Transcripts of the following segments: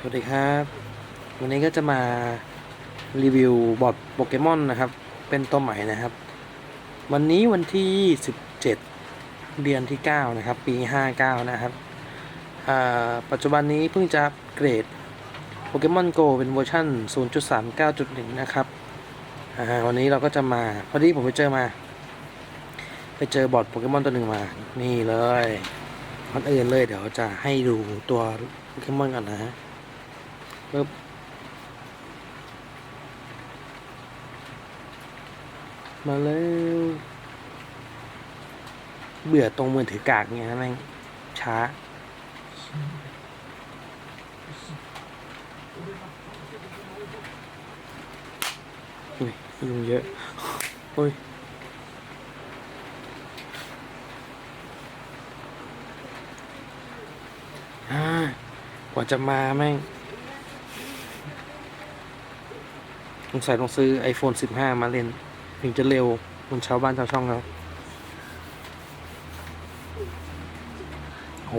สวัสดีครับ วันนี้ก็จะมารีวิวบอร์ดโปเกมอนนะครับ เป็นตัวใหม่นะครับ วันนี้วันที่ 17 เดือนที่ 9 นะครับ ปี 59 นะครับ ปัจจุบันนี้เพิ่งจะเกรดโปเกมอนโกเป็นเวอร์ชัน0.39.1 นะครับวันนี้เราก็จะมา พอดีผมไปเจอมา ไปเจอบอร์ดโปเกมอนตัวหนึ่งมา นี่เลยก่อนอื่นเลยเดี๋ยวจะให้ดูตัวโปเกมอนก่อนนะฮะ ปึ๊บมาแล้วเบื่อตรงมือถือกากเนี่ยนะแม่งช้า อุ้ยยุงเยอะ อุ้ยอ่ากว่าจะมาแม่ง ส งสัยต้องซื้อ iPhone 15 มาเล่น ถึงจะเร็วเหมันชาวบ้านชาวช่องเราโห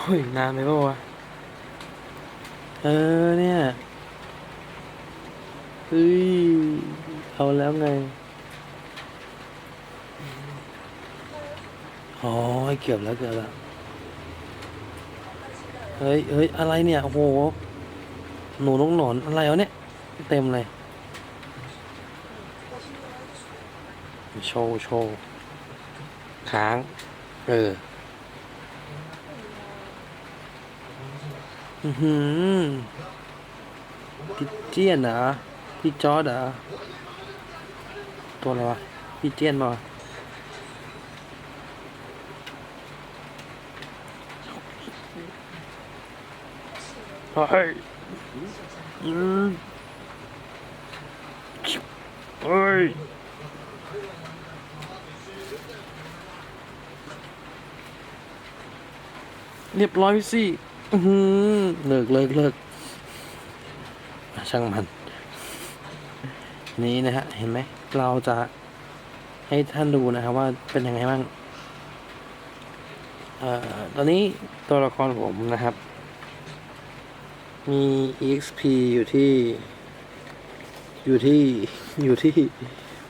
เฮ้ยนานไหมปะวะ เออเนี่ย เฮ้ย เอาแล้วไง อ๋อ เกือบแล้วเกือบแล้ว เฮ้ยเฮ้ย อะไรเนี่ย โอ้โห หนูนกหนอนอะไรวะเนี่ย เต็มเลย โชว์ โชว์ ค้าง เอออือหือพี่เจียนเหรอ พี่จอร์ดเหรอตัวอะไรวะ พี่เจียนป่ะเฮ้ยอืมเฮ้ยเรียบร้อยสิอื้อหือเลิกเลิกเลิกช่างมัน นี้นะฮะ เห็นไหม เราจะให้ท่านดูนะครับว่าเป็นยังไงบ้าง เอ่อ ตอนนี้ตัวละครผมนะครับ มี exp อยู่ที่ อยู่ที่ อยู่ที่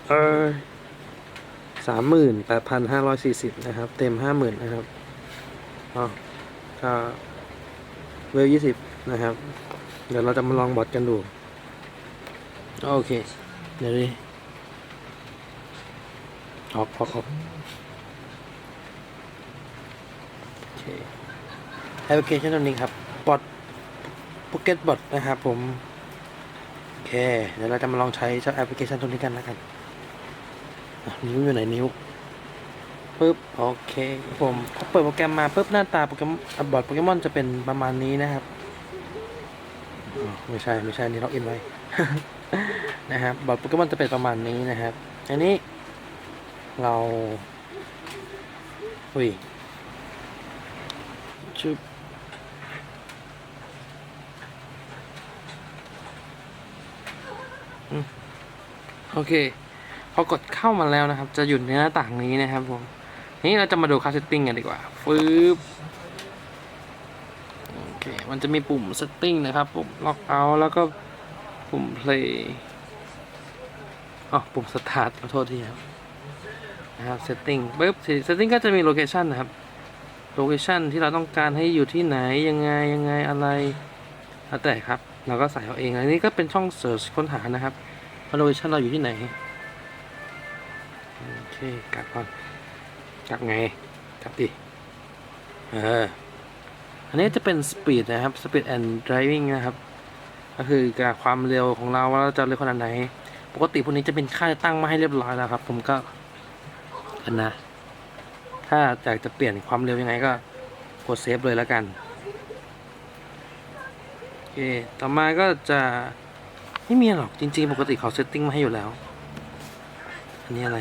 เออสามหมื่นแปดพันห้าร้อยสี่สิบนะครับ เต็มห้าหมื่นนะครับอ๋อก็เวลยี่สิบนะครับ เดี๋ยวเราจะมาลองบอทกันดู โอเค เดี๋ยวดิออกออกออกโอเคแอปพลิเคชันตัวนี้ครับบอทโปเก็ตบอทนะครับผม โอเค เดี๋ยวเราจะมาลองใช้เจ้าแอปพลิเคชันตัวนี้กันแล้วกันอะนิ้วอยู่ไหนนิ้วปึ๊บโอเคผมพอเปิดโปรแกรมมาปุ๊บหน้าตาโปรแกรมอะบอทโปเกมอนจะเป็นประมาณนี้นะครับอ๋อไม่ใช่ ไม่ใช่ นี่ล็อกอินไว้ นะครับบอร์ดโปเกมอนจะเป็นประมาณนี้นะครับ อันนี้เราอุ้ยชุบโอเค พอกดเข้ามาแล้วนะครับ จะอยู่ในหน้าต่างนี้นะครับผม นี้เราจะมาดูค่าเซตติ้งกันดีกว่า ฟืบโอเค มันจะมีปุ่มเซตติ้งนะครับ ปุ่มล็อกเอาแล้วก็ ปุ่ม play อ๋อปุ่ม start ขอโทษทีครับนะครับ setting ปึ๊บ setting ก็จะมี location นะครับ location ที่เราต้องการให้อยู่ที่ไหนยังไงยังไงอะไรแล้วแต่ครับ เราก็ใส่เอาเอง อันนี้ก็เป็นช่อง search ค้นหานะครับว่า location เราอยู่ที่ไหน โอเคกลับก่อนกลับไงกลับดิเอออันนี้จะเป็น speed นะครับ speed and driving นะครับ ก็คือการความเร็วของเราว่าเราจะเร็วขนาดไหน ปกติพวกนี้จะเป็นค่าตั้งมาให้เรียบร้อยแล้วครับ ผมก็อันนะ ถ้าอยากจะเปลี่ยนความเร็วยังไงก็กดเซฟเลยแล้วกันโอเคต่อมาก็จะไม่มีหรอกจริงๆ ปกติเขาเซตติ้งมาให้อยู่แล้ว อันนี้อะไร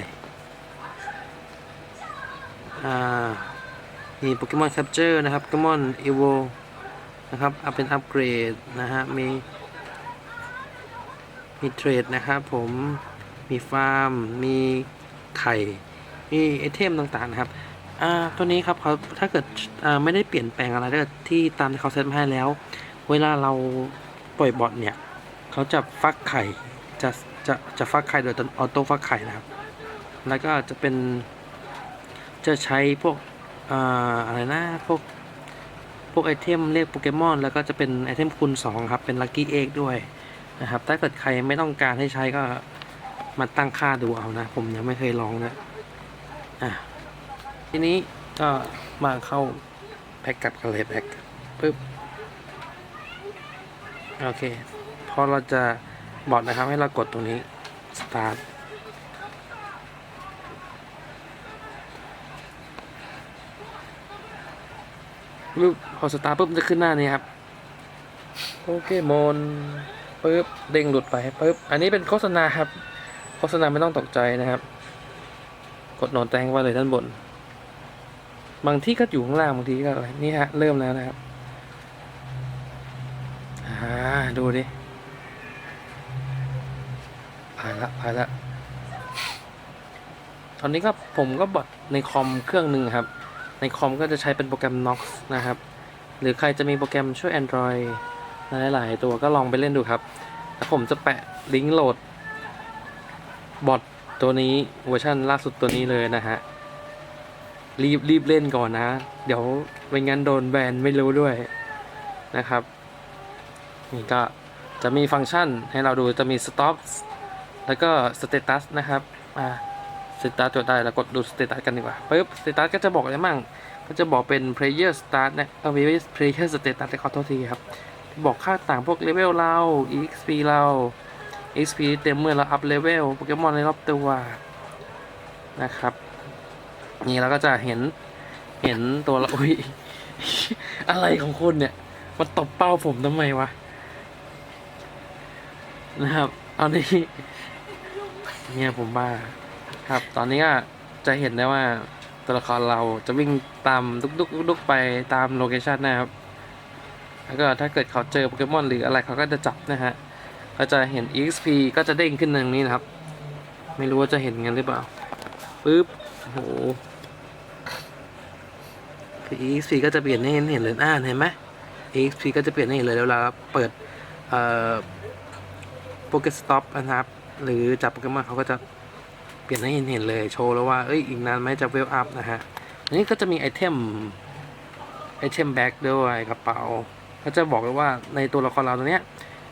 อ่า นี่โปเกมอนแคปเจอร์นะครับโปเกมอนอีโวนะครับเอาเป็นอัปเกรดนะฮะ มี มีเทรดนะครับผมมีฟาร์ม มีไข่ มีไอเทมต่างๆนะครับอ่าตัวนี้ครับเขาถ้าเกิดอ่าไม่ได้เปลี่ยนแปลงอะไรถ้าเกิดที่ตามที่เขาเซตมาให้แล้ว เวลาเราปล่อยบอทเนี่ยเขาจะฟักไข่จะจะจะฟักไข่โดยตออโต้ฟักไข่นะครับ แล้วก็จะเป็นจะใช้พวกอ่าอะไรนะพวกพวกไอเทมเรียกโปเกมอนแล้วก็จะเป็นไอเทมคูณ2ครับเป็นลัคกี้เอ็กด้วย นะครับ ถ้าเกิดใครไม่ต้องการให้ใช้ก็มาตั้งค่าดูเอานะ ผมยังไม่เคยลองนะอะทีนี้ก็มาเข้าแพ็กกลับกันเลยแพ็กปึ๊บโอเค พอเราจะบอกนะครับ ให้เรากดตรงนี้ start ปึ๊บพอสตาร์ทปุ๊บจะขึ้นหน้านี้ครับ โอเคมอน ปึ๊บเด้งหลุดไปปึ๊บอันนี้เป็นโฆษณาครับ โฆษณาไม่ต้องตกใจนะครับ กดโนนแตงไว้เลยด้านบน บางที่ก็อยู่ข้างล่างบางทีก็อะไรนี่ฮะเริ่มแล้วนะครับอ่าดูดิผ่านละผ่านละตอนนี้ก็ผมก็บอทในคอมเครื่องหนึ่งครับ ในคอมก็จะใช้เป็นโปรแกรม Nox นะครับ หรือใครจะมีโปรแกรมช่วย Android หลายๆตัวก็ลองไปเล่นดูครับแล้วผมจะแปะลิงก์โหลดบอทตัวนี้เวอร์ชันล่าสุดตัวนี้เลยนะฮะ รีบรีบเล่นก่อนนะ เดี๋ยวไม่งั้นโดนแบนไม่รู้ด้วยนะครับ นี่ก็จะมีฟังก์ชันให้เราดูจะมี stop แล้วก็ status นะครับ อ่าสตาร์ทจดได้แล้วกดดูสเตตัสกันดีกว่าปึ๊บสเตตัสก็จะบอกอะไรมั่ง ก็จะบอกเป็น player start นะเออ player status ขอโทษทีครับ บอกค่าต่างพวกเลเวลเรา exp เรา XP เต็มเมื่อเราอัพเลเวลโปเกมอนในรอบตัวนะครับ นี่เราก็จะเห็นเห็นตัวเราอุ้ยอะไรของคุณเนี่ยมาตบเป้าผมทำไมวะนะครับเอานี้เนี่ยผมบ้าครับ ตอนนี้ก็จะเห็นได้ว่าตัวละครเราจะวิ่งตามดุกดุกดุกดุกไปตามโลเคชันนะครับ แล้วก็ถ้าเกิดเขาเจอโปเกมอนหรืออะไรเขาก็จะจับนะฮะก็จะเห็น EXP ก็จะเด้งขึ้นตรงนี้นะครับ ไม่รู้ว่าจะเห็นกันหรือเปล่าปึ๊บโหคือ EXP ก็จะเปลี่ยนให้เห็นเห็นเลยอ่าเห็นไหม EXP ก็จะเปลี่ยนให้เห็นเลยเวลาเปิดเอ่อโปเกสต็อปนะครับ หรือจับโปเกมอนเขาก็จะเปลี่ยนให้เห็นเห็นเลยโชว์แล้วว่าเอ้ยอีกนานไหมจะเวลอัพนะฮะอันนี้ก็จะมีไอเทมไอเทมแบ็กด้วยกระเป๋า ก็จะบอกเลยว่าในตัวละครเราตัวเนี้ย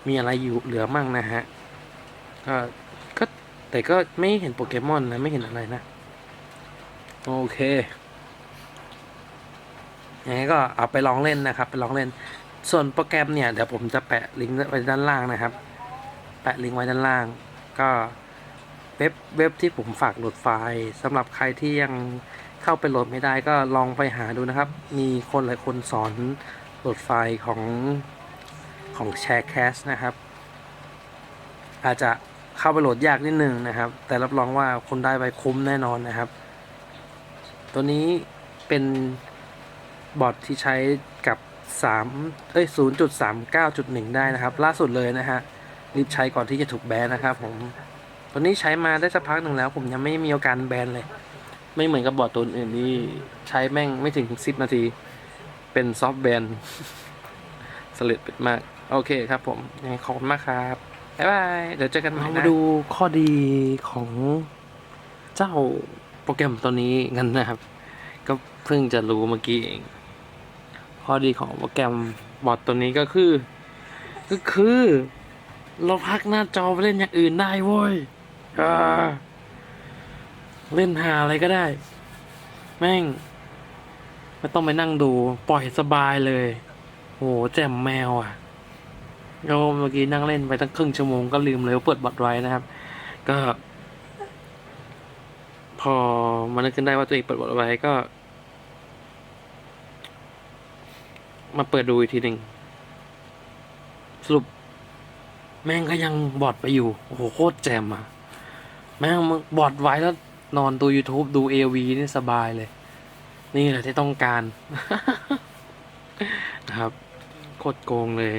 มีอะไรอยู่เหลือมั่งนะฮะ ก็ก็แต่ก็ไม่เห็นโปเกมอนนะ ไม่เห็นอะไรนะ โอเคยังไงก็เอาไปลองเล่นนะครับ ไปลองเล่น ส่วนโปรแกรมเนี่ย เดี๋ยวผมจะแปะลิงก์ไว้ด้านล่างนะครับ แปะลิงก์ไว้ด้านล่าง ก็เว็บเว็บที่ผมฝากโหลดไฟล์สำหรับใครที่ยังเข้าไปโหลดไม่ได้ก็ลองไปหาดูนะครับ มีคนหลายคนสอน โหลดไฟล์ของของ Sharecast นะครับ อาจจะเข้าไปโหลดยากนิดนึงนะครับ แต่รับรองว่าคนได้ไปคุ้มแน่นอนนะครับ ตัวนี้เป็นบอทที่ใช้กับ 3 เอ้ย 0.39.1 ได้นะครับ ล่าสุดเลยนะฮะ รีบใช้ก่อนที่จะถูกแบนนะครับผม ตัวนี้ใช้มาได้สักพักหนึ่งแล้ว ผมยังไม่มีอาการแบนเลย ไม่เหมือนกับบอร์ดตัวอื่นที่ใช้แม่งไม่ถึงสิบนาที เป็นซอฟต์แบนสลิดปิดมาก โอเคครับผมยังไงขอบคุณมากครับ บ๊ายบาย เดี๋ยวเจอกันใหม่นะ มาดูข้อดีของเจ้าโปรแกรมตัวนี้กันนะครับ ก็เพิ่งจะรู้เมื่อกี้เอง ข้อดีของโปรแกรมบอร์ดตัวนี้ก็คือ ก็คือ เราพักหน้าจอไปเล่นอย่างอื่นได้เว้ยอ่าเล่นหาอะไรก็ได้ แม่ง ไม่ต้องไปนั่งดูปล่อยสบายเลยโหแจ่มแมวอะโยเมื่อกี้นั่งเล่นไปตั้งครึ่งชั่วโมงก็ลืมเลยว่าเปิดบอทไว้นะครับ ก็ พอมานึกขึ้นได้ว่าตัวเองเปิดบอทไว้ก็ มาเปิดดูอีกทีหนึ่งสรุป แม่งก็ยังบอดไปอยู่ โอ้โหโคตรแจ่มอะ แม่งมึงบอดไว้แล้วนอนดู YouTube ดู AV นี่สบายเลย นี่แหละที่ต้องการ นะครับโคตรโกงเลย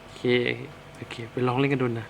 โอเค โอเค ไปลองเล่นกันดูนะ